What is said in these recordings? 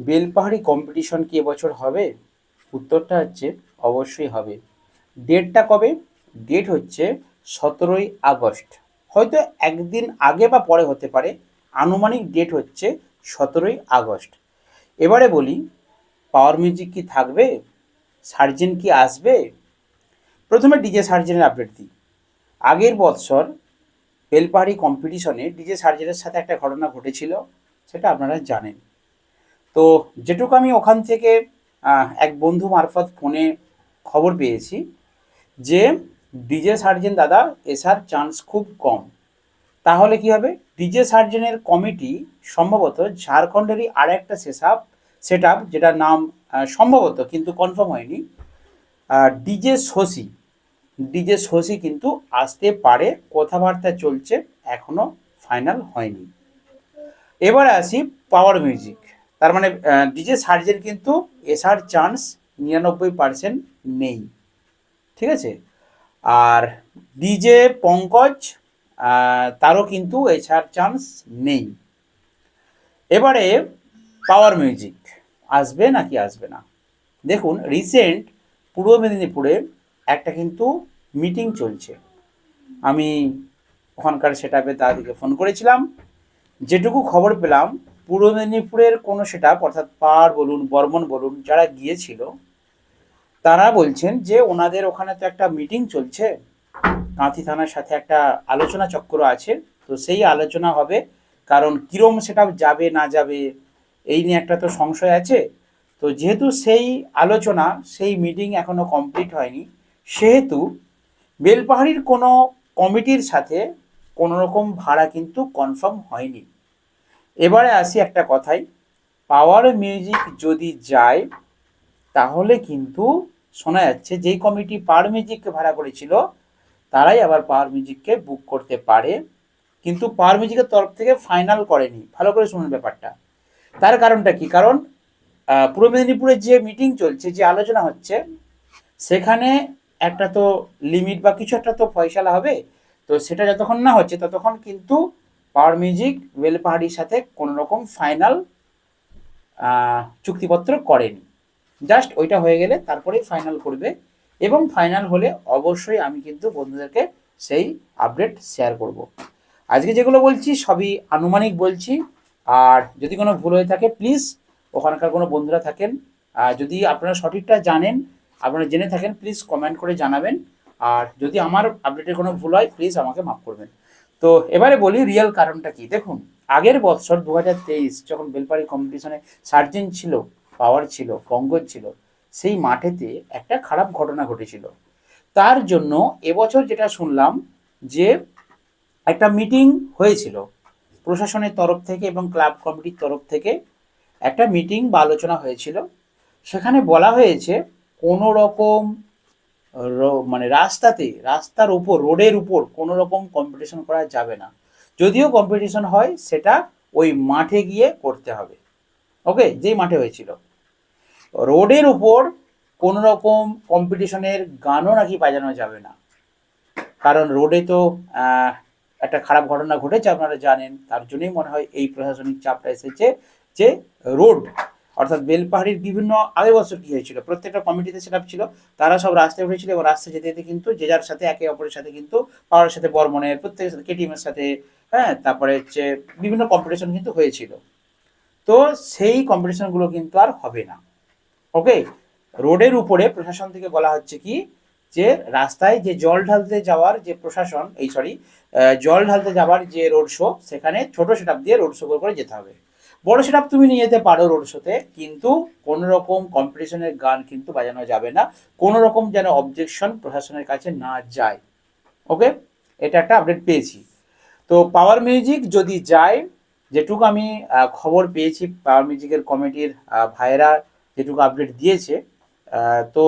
Belpahari competition কি এবছর হবে? উত্তরটা হচ্ছে, অবশ্যই হবে। ডেটটা কবে? ডেট হচ্ছে সতেরোই আগস্ট। হয়তো একদিন আগে বা পরে হতে পারে। আনুমানিক ডেট হচ্ছে সতেরোই আগস্ট। এবারে বলি পাওয়ার মিউজিক কি থাকবে? সার্জেন কি আসবে? প্রথমে ডিজে সার্জেনের আপডেট দিই। আগের বৎসর বেলপাহাড়ি কম্পিটিশনে ডিজে সার্জেনের সাথে একটা ঘটনা ঘটেছিল, সেটা আপনারা জানেন। তো যেটুকু আমি ওখান থেকে এক বন্ধু মারফত ফোনে খবর পেয়েছি যে ডিজে সার্জেন দাদা এসার চান্স খুব কম। তাহলে কি হবে? ডিজে সার্জেনের কমিটি সম্ভবত ঝাড়খণ্ডেরই আর একটা সেসআপ সেট আপ যেটার নাম সম্ভবত কিন্তু কনফার্ম হয়নি। ডিজে শশী ডিজে শশী কিন্তু আসতে পারে, কথাবার্তা চলছে, এখনও ফাইনাল হয়নি। এবারে আসি পাওয়ার মিউজিক। তার মানে ডিজে সার্জের কিন্তু এসার চান্স নিরানব্বই পার্সেন্ট নেই। ঠিক আছে? আর ডিজে পঙ্কজ তারও কিন্তু এসার চান্স নেই। এবারে পাওয়ার মিউজিক আসবে নাকি আসবে না? দেখুন রিসেন্ট পূর্ব মেদিনীপুরে একটা কিন্তু মিটিং চলছে। আমি ওখানকার সেটাপে তাদেরকে ফোন করেছিলাম। যেটুকু খবর পেলাম পূর্ব মেদিনীপুরের কোনো সেটা অর্থাৎ পাড় বলুন, বর্মন বলুন, যারা গিয়েছিল, তারা বলছেন যে ওনাদের ওখানে তো একটা মিটিং চলছে। কাঁথি থানার সাথে একটা আলোচনা চক্র আছে। তো সেই আলোচনা হবে, কারণ কিরম সেটা যাবে, না যাবে, এই নিয়ে একটা তো সংশয় আছে। তো যেহেতু সেই আলোচনা, সেই মিটিং এখনও কমপ্লিট হয়নি, সেহেতু বেলপাহাড়ির কোনো কমিটির সাথে কোনো রকম ভাড়া কিন্তু কনফার্ম হয়নি। এবারে আসি একটা কথাই পাওয়ার মিউজিক যদি যায়, তাহলে কিন্তু শোনা যাচ্ছে যেই কমিটি পাওয়ার মিউজিককে ভাড়া করেছিল, তারাই আবার পাওয়ার মিউজিককে বুক করতে পারে। কিন্তু পাওয়ার মিউজিকের তরফ থেকে ফাইনাল করেনি। ভালো করে শুনুন ব্যাপারটা। তার কারণটা কি? কারণ পূর্ব মেদিনীপুরে যে মিটিং চলছে, যে আলোচনা হচ্ছে, সেখানে একটা তো লিমিট বা কিছু একটা তো ফয়সালা হবে তো সেটা যতক্ষণ না হচ্ছে, ততক্ষণ কিন্তু পাওয়ার মিউজিক ওয়েল পাহাড়ির সাথে কোনো রকম ফাইনাল চুক্তিপত্র করেনি। জাস্ট ওইটা হয়ে গেলে তারপরেই ফাইনাল করবে এবং ফাইনাল হলে অবশ্যই আমি কিন্তু বন্ধুদেরকে সেই আপডেট শেয়ার করব। আজকে যেগুলো বলছি সবই আনুমানিক বলছি। আর যদি কোনো ভুল হয়ে থাকে প্লিজ ওখানকার কোনো বন্ধুরা থাকেন। যদি আপনারা সঠিকটা জানেন, আপনারা জেনে থাকেন প্লিজ কমেন্ট করে জানাবেন। আর যদি আমার আপডেটের কোনো ভুল হয় প্লিজ আমাকে মাফ করবেন। তো এবারে বলি রিয়েল কারণটা কি? দেখুন, আগের বছর দু হাজার তেইশ যখন বেলপাড়ি কম্পিটিশনে সার্জেন ছিল পাওয়ার ছিল, পঙ্কজ ছিল, সেই মাঠেতে একটা খারাপ ঘটনা ঘটেছিল। তার জন্য এবছর যেটা শুনলাম যে একটা মিটিং হয়েছিল প্রশাসনের তরফ থেকে এবং ক্লাব কমিটির তরফ থেকে। একটা মিটিং বা আলোচনা হয়েছিল। সেখানে বলা হয়েছে কোনো রকম মানে রাস্তাতে, রাস্তার উপর, রোডের উপর কোনো রকম কম্পিটিশন করা যাবে না। যদিও কম্পিটিশন হয়, সেটা ওই মাঠে গিয়ে করতে হবে। ওকে যেই মাঠে হয়েছিল। রোডের উপর কোনো রকম কম্পিটিশনের গানও নাকি বাজানো যাবে না। কারণ রোডে তো একটা খারাপ ঘটনা ঘটেছে, আপনারা জানেন। তার জন্যই মনে হয় এই প্রশাসনিক চাপটা এসেছে যে, রোড অর্থাৎ বেলপাহাড়ির বিভিন্ন আগের বছর কি হয়েছিল? প্রত্যেকটা কমিটিতে সেট ছিল, তারা সব রাস্তায় উঠেছিল এবং রাস্তায় যেতে যেতে কিন্তু যে যার সাথে একে অপরের সাথে কিন্তু পাওয়ার সাথে বর্মনের প্রত্যেকের সাথে কেটিএম এর সাথে হ্যাঁ তারপরে হচ্ছে বিভিন্ন কম্পিটিশন কিন্তু হয়েছিল। তো সেই কম্পিটিশনগুলো কিন্তু আর হবে না। ওকে রোডের উপরে প্রশাসন থেকে বলা হচ্ছে কি? যে রাস্তায় যে জল ঢালতে যাওয়ার যে প্রশাসন, এই সরি জল ঢালতে যাওয়ার যে রোড শো সেখানে ছোট সেট দিয়ে রোড শো করে যেতে হবে। বড় সেট তুমি নিয়ে যেতে পারো রোড শোতে কিন্তু কোনো রকম কম্পিটিশনের গান কিন্তু বাজানো যাবে না। কোনো রকম যেন অবজেকশন প্রশাসনের কাছে না যায়। ওকে এটা একটা আপডেট পেয়েছি। তো পাওয়ার মিউজিক যদি যায়, যেটুকু আমি খবর পেয়েছি পাওয়ার মিউজিকের কমিটির ভাইয়েরা যেটুকু আপডেট দিয়েছে তো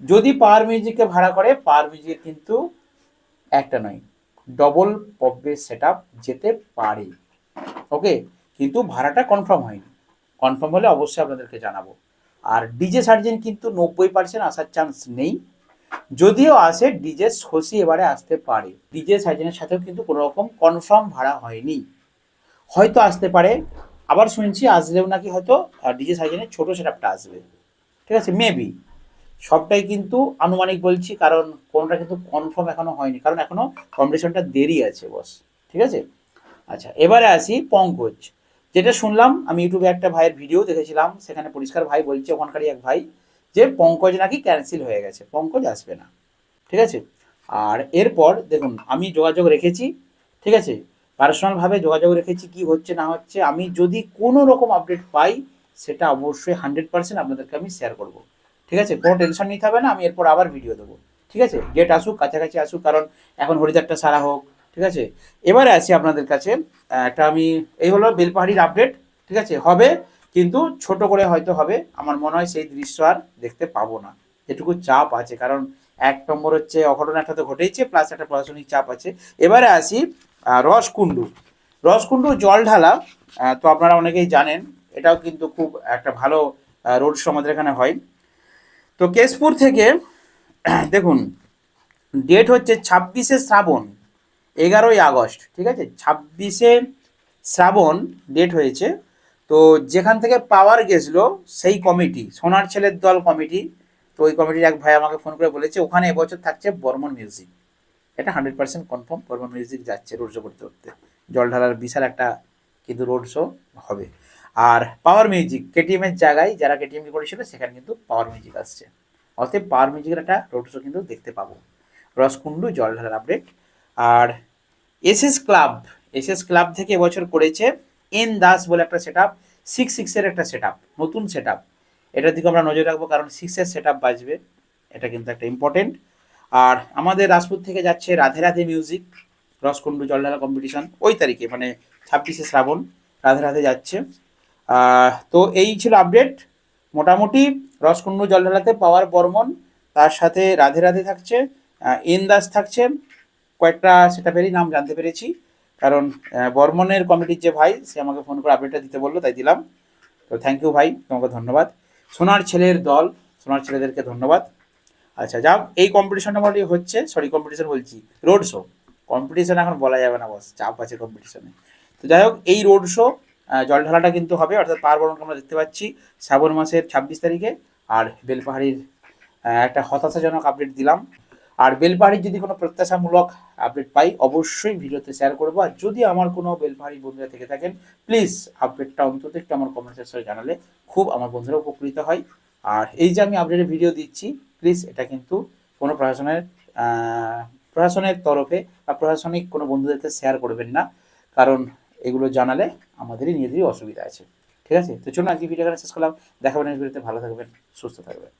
যদি পাওয়ার মিউজিককে ভাড়া করে পাওয়ার মিউজিক কিন্তু একটা নয় ডবল পপের সেট যেতে পারে। ওকে কিন্তু ভাড়াটা কনফার্ম হয়নি। কনফার্ম হলে অবশ্যই আপনাদেরকে জানাব। আর ডিজে সার্জেন কিন্তু নব্বই পার্সেন্ট আসার চান্স নেই। যদিও আসে ডিজে শশী এবারে আসতে পারে। ডিজে সার্জেনের সাথেও কিন্তু কোনো রকম কনফার্ম ভাড়া হয়নি। হয়তো আসতে পারে। আবার শুনছি আসলেও নাকি হয়তো ডিজে সাইজেনের ছোটো সেটআপটা আসবে। ঠিক আছে? মেবি সবটাই কিন্তু আনুমানিক বলছি, কারণ কোনটা কিন্তু কনফার্ম এখনও হয়নি। কারণ এখনও কম্পিটিশনটা দেরি আছে বস ঠিক আছে? আচ্ছা এবারে আসি পঙ্কজ। যেটা শুনলাম, আমি ইউটিউবে একটা ভাইয়ের ভিডিও দেখেছিলাম, সেখানে পরিষ্কার ভাই বলছে, ওখানকারই এক ভাই, যে পঙ্কজ নাকি ক্যান্সেল হয়ে গেছে, পঙ্কজ আসবে না, ঠিক আছে? আর এরপর দেখুন, আমি যোগাযোগ রেখেছি, ঠিক আছে? পার্সোনালভাবে যোগাযোগ রেখেছি, কি হচ্ছে, না হচ্ছে, আমি যদি কোনো রকম আপডেট পাই, সেটা অবশ্যই হান্ড্রেড পার্সেন্ট আপনাদেরকে আমি শেয়ার করব, ঠিক আছে? কোনো টেনশন নিতে হবে না, আমি এরপর আবার ভিডিও দেবো, ঠিক আছে? ডেট আসুক, কাছাকাছি আসুক, কারণ এখন হরিদারটা সারা হোক ঠিক আছে? এবারে আসি আপনাদের কাছে। একটা আমি, এই হলো বেলপাহাড়ির আপডেট ঠিক আছে? হবে, কিন্তু ছোট করে হয়তো হবে। আমার মনে হয় সেই দৃশ্য আর দেখতে পাবো না। এটুকু চাপ আছে, কারণ এক নম্বর হচ্ছে অঘটন একটা তো ঘটেইছে প্লাস একটা প্রশাসনিক চাপ আছে। এবারে আসি রসকুণ্ডু। রসকুণ্ডু জল ঢালা তো আপনারা অনেকেই জানেন, এটাও কিন্তু খুব একটা ভালো রোড শো আমাদের এখানে হয়। তো কেশপুর থেকে, দেখুন ডেট হচ্ছে ছাব্বিশে শ্রাবণ। এগারোই আগস্ট, ঠিক আছে? ছাব্বিশে শ্রাবণ ডেট হয়েছে। তো যেখান থেকে পাওয়ার গেছিল, সেই কমিটি সোনার ছেলের দল কমিটি তো ওই কমিটির এক ভাই আমাকে ফোন করে বলেছে, ওখানে এবছর থাকছে বর্মন মিউজিক এটা hundred percent confirm Barman music যাচ্ছে রোড শো করতে করতে। জল ঢালার বিশাল একটা কিন্তু রোড শো হবে। আর পাওয়ার মিউজিক কেটিএমের জায়গায় যারা কেটিএম করেছিল, সেখানে কিন্তু পাওয়ার মিউজিক আসছে। অতএব পাওয়ার মিউজিকের একটা রোড শো কিন্তু দেখতে পাবো। রসকুণ্ডু জল ঢালার আপডেট আর এসএস ক্লাব এসএস ক্লাব থেকে এবছর করেছে এন দাস বলে একটা সেট আপ সিক্স সিক্সের একটা সেট আপ নতুন সেট আপ এটার দিকে আমরা নজর রাখব কারণ সিক্সের সেট আপ বাজবে। এটা কিন্তু একটা ইম্পর্টেন্ট আর আমাদের রাজপুর থেকে যাচ্ছে রাধে রাধে মিউজিক রসকুণ্ডু জলঢালা কম্পিটিশন ওই তারিখে মানে ছাব্বিশে শ্রাবণ, রাধে রাধে যাচ্ছে। তো এই ছিল আপডেট মোটামুটি রসকুণ্ডু জলঢালাতে পাওয়ার বর্মন তার সাথে রাধে রাধে থাকছে এন দাস থাকছে কয়েকটা সেটা পেরেই নাম জানতে পেরেছি। কারণ বর্মনের কমিটির যে ভাই, সে আমাকে ফোন করে আপডেটটা দিতে বলল, তাই দিলাম। তো থ্যাংক ইউ ভাই, তোমাকে ধন্যবাদ। সোনার ছেলের দল, সোনার ছেলেদেরকে ধন্যবাদ। আচ্ছা যাক, এই কম্পিটিশনটা মোটামুটি হচ্ছে সরি কম্পিটিশন বলছি রোড শো কম্পিটিশন এখন বলা যাবে না বস চাপ আছে কম্পিটিশনে তো যাই হোক, এই রোড শো জল ঢালাটা কিন্তু হবে, অর্থাৎ পাহাড় বরণকে আমরা দেখতে পাচ্ছি শ্রাবণ মাসের ছাব্বিশ তারিখে। আর বেলপাহাড়ির একটা হতাশাজনক আপডেট দিলাম। আর বেলপাহাড়ির যদি কোনো প্রত্যাশামূলক আপডেট পাই, অবশ্যই ভিডিওতে শেয়ার করব। আর যদি আমার কোনো বেলপাহাড়ি বন্ধুরা থেকে থাকেন প্লিজ আপডেটটা অন্তত একটু আমার কমেন্ট সেকশনে জানালে খুব আমার বন্ধুরা উপকৃত হয়। আর এই যে আমি আপডেটের ভিডিও দিচ্ছি প্লিজ এটা কিন্তু কোনো প্রশাসনের প্রশাসনের তরফে বা প্রশাসনিক কোনো বন্ধুদেরকে শেয়ার করবেন না, কারণ এগুলো জানালে আমাদেরই নিজেদেরই অসুবিধা আছে। ঠিক আছে? তো চলুন আজকে ভিডিও শেষ করলাম। দেখাবেন ভিডিওতে ভালো থাকবেন, সুস্থ থাকবেন।